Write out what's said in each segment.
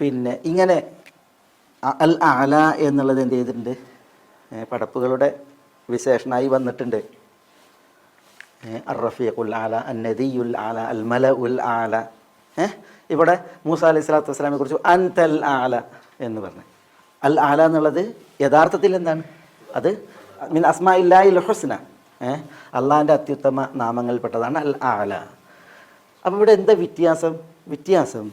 പിന്നെ ഇങ്ങനെ അൽ ആല എന്നുള്ളത് എന്ത് ചെയ്തിട്ടുണ്ട്? പടപ്പുകളുടെ വിശേഷണമായി വന്നിട്ടുണ്ട്. അറഫീഖുൽ ആല അന്നദിയുൽ ആല അൽ മല ഉൽ ആല ഇവിടെ മൂസ അലൈഹി സ്വലാത്തു വസ്സലാമെ കുറിച്ച് അൻതൽ ആല എന്ന് പറഞ്ഞു. അൽ ആല എന്നുള്ളത് യഥാർത്ഥത്തിൽ എന്താണ്? അത് മിൻ അസ്മാ ഇൽ ഹുസ്ന അള്ളാഹിന്റെ അത്യുത്തമ നാമങ്ങളിൽപ്പെട്ടതാണ് അൽ ആല അപ്പോൾ ഇവിടെ എന്താ വ്യത്യാസം? വ്യത്യാസം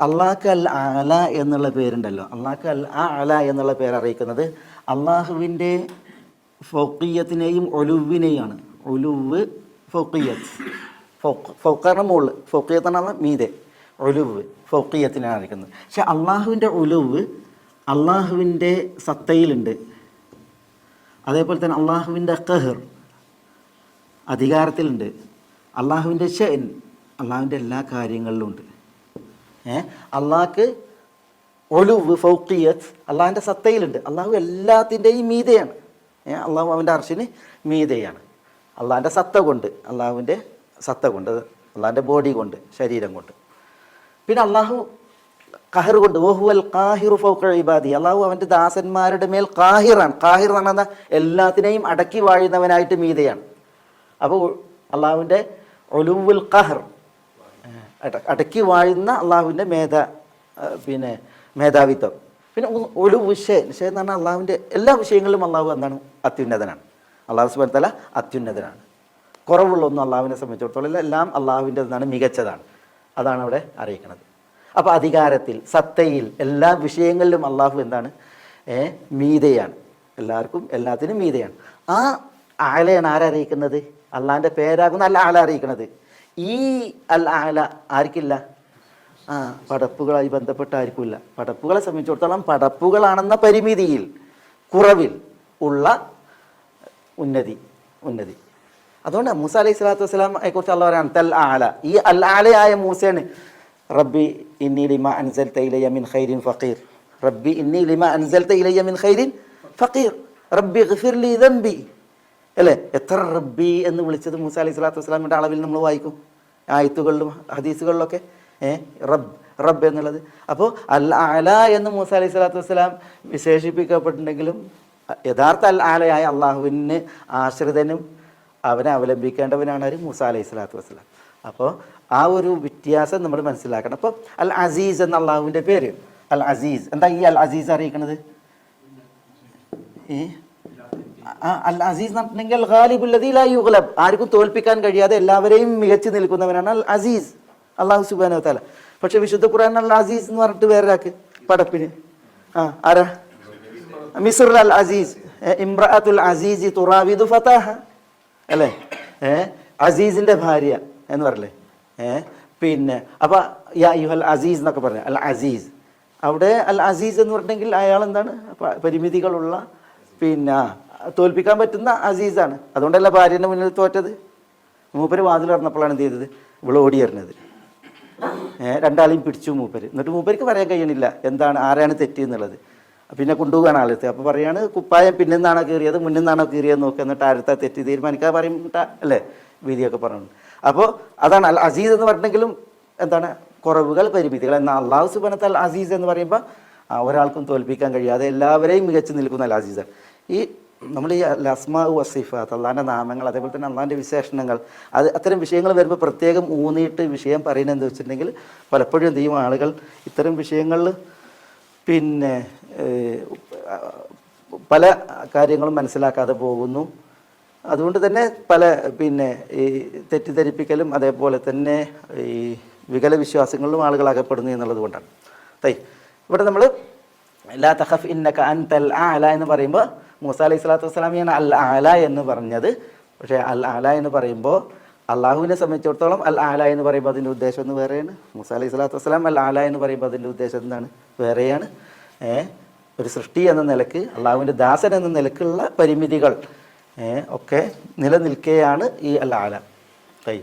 അള്ളാഹ്ക്ക് അൽ അല എന്നുള്ള പേരുണ്ടല്ലോ. അള്ളാഹ് അൽ ആ അല എന്നുള്ള പേര് അറിയിക്കുന്നത് അള്ളാഹുവിന്റെ ഫൗക്കീയത്തിനെയും ഒലുവിനെയാണ്. ഒലുവ് ഫൗക്കീയത്ത് ഫോക്കറിന് ഫൗക്കാറിന് മുകളിൽ ഫൗക്കീയത്താണ് മീതെ. ഒലുവ് ഫൗക്കീയത്തിനാണ് അറിയിക്കുന്നത്. പക്ഷെ അള്ളാഹുവിന്റെ ഒലുവ് അള്ളാഹുവിന്റെ സത്തയിലുണ്ട്. അതേപോലെ തന്നെ അള്ളാഹുവിന്റെ കഹർ അധികാരത്തിലുണ്ട്. അള്ളാഹുവിന്റെ ഷെൻ അള്ളാഹുവിന്റെ എല്ലാ കാര്യങ്ങളിലും ഉണ്ട്. അള്ളാഹ്ക്ക് ഒലുവ് ഫൗക്കിയത്ത് അള്ളാഹിന്റെ സത്തയിലുണ്ട്. അള്ളാഹു എല്ലാത്തിന്റെയും മീതയാണ്. അള്ളാഹു അവന്റെ അർഷിന് മീതയാണ്. അള്ളാഹിന്റെ സത്ത കൊണ്ട് അള്ളാഹുവിന്റെ സത്ത കൊണ്ട് അള്ളാഹിന്റെ ബോഡി കൊണ്ട് ശരീരം കൊണ്ട്. പിന്നെ അള്ളാഹു കഹർ കൊണ്ട് ഓഹുവൽ കാഹിറു ഫൗക്ക ഇബാദി അള്ളാഹു അവന്റെ ദാസന്മാരുടെ മേൽ കാഹിറാണ് കാഹിർ എന്ന്? എല്ലാത്തിനെയും അടക്കി വാഴുന്നവനായിട്ട് മീതയാണ്. അപ്പോൾ അള്ളാഹുവിന്റെ ഒലുവുൽ കഹർ അടക്കി വാഴുന്ന അള്ളാഹുവിന്റെ മേധ പിന്നെ മേധാവിത്വം. പിന്നെ ഒരു വിഷയം വിഷയം എന്ന് പറഞ്ഞാൽ അള്ളാഹുവിന്റെ എല്ലാ വിഷയങ്ങളിലും അള്ളാഹു എന്താണ്? അത്യുന്നതനാണ്. അള്ളാഹു സുബാൻ തല അത്യുന്നതനാണ്. കുറവുള്ളൊന്നും അള്ളാഹുവിനെ സംബന്ധിച്ചിടത്തോളം എല്ലാം അള്ളാഹുവിന്റെ എന്താണ്? മികച്ചതാണ്. അതാണ് അവിടെ അറിയിക്കുന്നത് അപ്പോൾ അധികാരത്തിൽ സത്തയിൽ എല്ലാ വിഷയങ്ങളിലും അള്ളാഹു എന്താണ്? മീതയാണ്. എല്ലാവർക്കും എല്ലാത്തിനും മീതയാണ്. ആ ആലയാണ് ആരറിയിക്കുന്നത് അള്ളാഹിന്റെ പേരാകുന്ന അല്ല ആളെ അറിയിക്കുന്നത് ഈ അൽ ആല ആർക്കില്ല? ആ പടപ്പുകളായി ബന്ധപ്പെട്ട ആർക്കുമില്ല. പടപ്പുകളെ സംബന്ധിച്ചിടത്തോളം പടപ്പുകളാണെന്ന പരിമിതിയിൽ കുറവിൽ ഉള്ള ഉന്നതി ഉന്നതി. അതുകൊണ്ട് മൂസ അലൈഹി സ്വലാത്തു വസ്സലാമെ കുറിച്ച് അള്ള പറയാണ് തൽ ആല ഈ അൽ ആലയായ മൂസയാണ് റബ്ബി ഇന്നി ലിമ അൻസൽ തൈലയ മിൻ ഖൈരിൻ ഫക്കീർ റബ്ബി ഇന്നി ലിമ അൻസൽ തൈലയ മിൻ ഖൈരിൻ ഫക്കീർ റബ്ബി ഗഫിർ ലി ദംബി. അല്ലേ? എത്ര റബ്ബി എന്ന് വിളിച്ചത് മൂസ അലൈഹി സ്വലാത്തു വസ്സലാമിന്റെ അളവിൽ നമ്മൾ വായിക്കും? ആയത്തുകളിലും ഹദീസുകളിലൊക്കെ റബ്ബ് റബ്ബ് എന്നുള്ളത്. അപ്പോൾ അൽ അല എന്ന് മൂസ അലൈഹി സ്വലാത്തു വസ്സലാം വിശേഷിപ്പിക്കപ്പെട്ടിട്ടുണ്ടെങ്കിലും യഥാർത്ഥ അൽ ആലയായ അള്ളാഹുവിന് ആശ്രിതനും അവനെ അവലംബിക്കേണ്ടവനാണ് ഒരു മൂസ അലൈഹി സ്വലാത്തു വസ്സലാം. അപ്പോൾ ആ ഒരു വ്യത്യാസം നമ്മൾ മനസ്സിലാക്കണം. അപ്പോൾ അൽ അസീസ് എന്ന അള്ളാഹുവിന്റെ പേര് അൽ അസീസ്. എന്താ ഈ അൽ അസീസ് അറിയിക്കണത്? ഏ? അൽ അസീസ് എന്നുണ്ടെങ്കിൽ പറഞ്ഞിട്ടുണ്ടെങ്കിൽ അൽ ഖാലിബുല്ലദീ ലാ യുഗ്ലബ്. ആർക്കും തോൽപ്പിക്കാൻ കഴിയാതെ എല്ലാവരെയും മികച്ചു നിൽക്കുന്നവനാണ് അൽ അസീസ് അള്ളാഹു സുബാന താല പക്ഷെ വിശുദ്ധ ഖുർആൻ അൽ അസീസ് എന്ന് പറഞ്ഞിട്ട് വേറൊരാക്ക് പടപ്പിന്. ആ ആരാ? മിസുർ അൽ അസീസ്. ഇമ്രാത്തുൽ അസീസ് തുറാവിദു ഫതാഹ. അല്ലേ? അസീസിന്റെ ഭാര്യ എന്ന് പറയല്ലേ ഏ പിന്നെ അപ്പൊ യാ യുഹൽ അസീസ് എന്നൊക്കെ പറഞ്ഞു അൽ അസീസ്. അവിടെ അൽ അസീസ് എന്ന് പറഞ്ഞെങ്കിൽ അയാൾ എന്താണ്? പരിമിതികളുള്ള പിന്നെ തോൽപ്പിക്കാൻ പറ്റുന്ന അസീസാണ്. അതുകൊണ്ടല്ല ഭാര്യന്റെ മുന്നിൽ തോറ്റത്. മൂപ്പര് വാതിൽ തുറന്നപ്പോഴാണ് എന്ത് ചെയ്തത്? ഇവൾ ഓടി വരുന്നത് ഏഹ് രണ്ടാളെയും പിടിച്ചു മൂപ്പര്. എന്നിട്ട് മൂപ്പർക്ക് പറയാൻ കഴിയണില്ല എന്താണ് ആരാണ് തെറ്റി എന്നുള്ളത്. പിന്നെ കൊണ്ടുപോകാൻ ആളെടുത്ത്. അപ്പോൾ പറയാണ് കുപ്പായം പിന്നിൽ നിന്നാണോ കീറിയത് മുന്നിൽ നിന്നാണോ കയറിയത് നോക്കുക എന്നിട്ട് ആരത്താ തെറ്റി തീരുമാനിക്കാൻ പറയും അല്ലേ? വീതിയൊക്കെ പറഞ്ഞു അപ്പോൾ അതാണ് അൽ അസീസ് എന്ന് പറഞ്ഞെങ്കിലും എന്താണ് കുറവുകൾ പരിമിതികൾ. എന്നാൽ അള്ളാഹു സുബനത്ത് അൽ അസീസ് എന്ന് പറയുമ്പോൾ ഒരാൾക്കും തോൽപ്പിക്കാൻ കഴിയാതെ എല്ലാവരെയും മികച്ചു നിൽക്കുന്ന അൽ അസീസാണ്. ഈ നമ്മൾ ഈ ലസ്മാ വസീഫാത്ത് അള്ളാന്റെ നാമങ്ങൾ അതേപോലെ തന്നെ അള്ളാന്റെ വിശേഷണങ്ങൾ അത് അത്തരം വിഷയങ്ങൾ വരുമ്പോൾ പ്രത്യേകം ഊന്നിയിട്ട് വിഷയം പറയുന്നത് എന്ന് വെച്ചിട്ടുണ്ടെങ്കിൽ പലപ്പോഴും എന്ത് ആളുകൾ ഇത്തരം വിഷയങ്ങളിൽ പിന്നെ പല കാര്യങ്ങളും മനസ്സിലാക്കാതെ പോകുന്നു. അതുകൊണ്ട് തന്നെ പല പിന്നെ ഈ തെറ്റിദ്ധരിപ്പിക്കലും അതേപോലെ തന്നെ ഈ വികല വിശ്വാസങ്ങളിലും ആളുകൾ അകപ്പെടുന്നു എന്നുള്ളത് കൊണ്ടാണ്. തൈ ഇവിടെ നമ്മൾ ലാ തഖഫ് ഇന്നക ആ ആല എന്ന് പറയുമ്പോൾ മൂസ അലൈഹി സ്വലാത്തു വസ്സലാമിയാണ് അൽ ആല എന്ന് പറഞ്ഞത്. പക്ഷേ അൽ ആല എന്ന് പറയുമ്പോൾ അള്ളാഹുവിനെ സംബന്ധിച്ചിടത്തോളം അൽ ആല എന്ന് പറയുമ്പോൾ അതിന്റെ ഉദ്ദേശം ഒന്ന് വേറെയാണ്. മൂസ അലൈഹി സ്വലാത്തു വസ്സലാം അൽ ആല എന്ന് പറയുമ്പോൾ അതിന്റെ ഉദ്ദേശം എന്താണ്? വേറെയാണ്. ഒരു സൃഷ്ടി എന്ന നിലയ്ക്ക് അള്ളാഹുവിന്റെ ദാസൻ എന്ന നിലക്കുള്ള പരിമിതികൾ ഒക്കെ നിലനിൽക്കുകയാണ് ഈ അൽ ആല. കൈ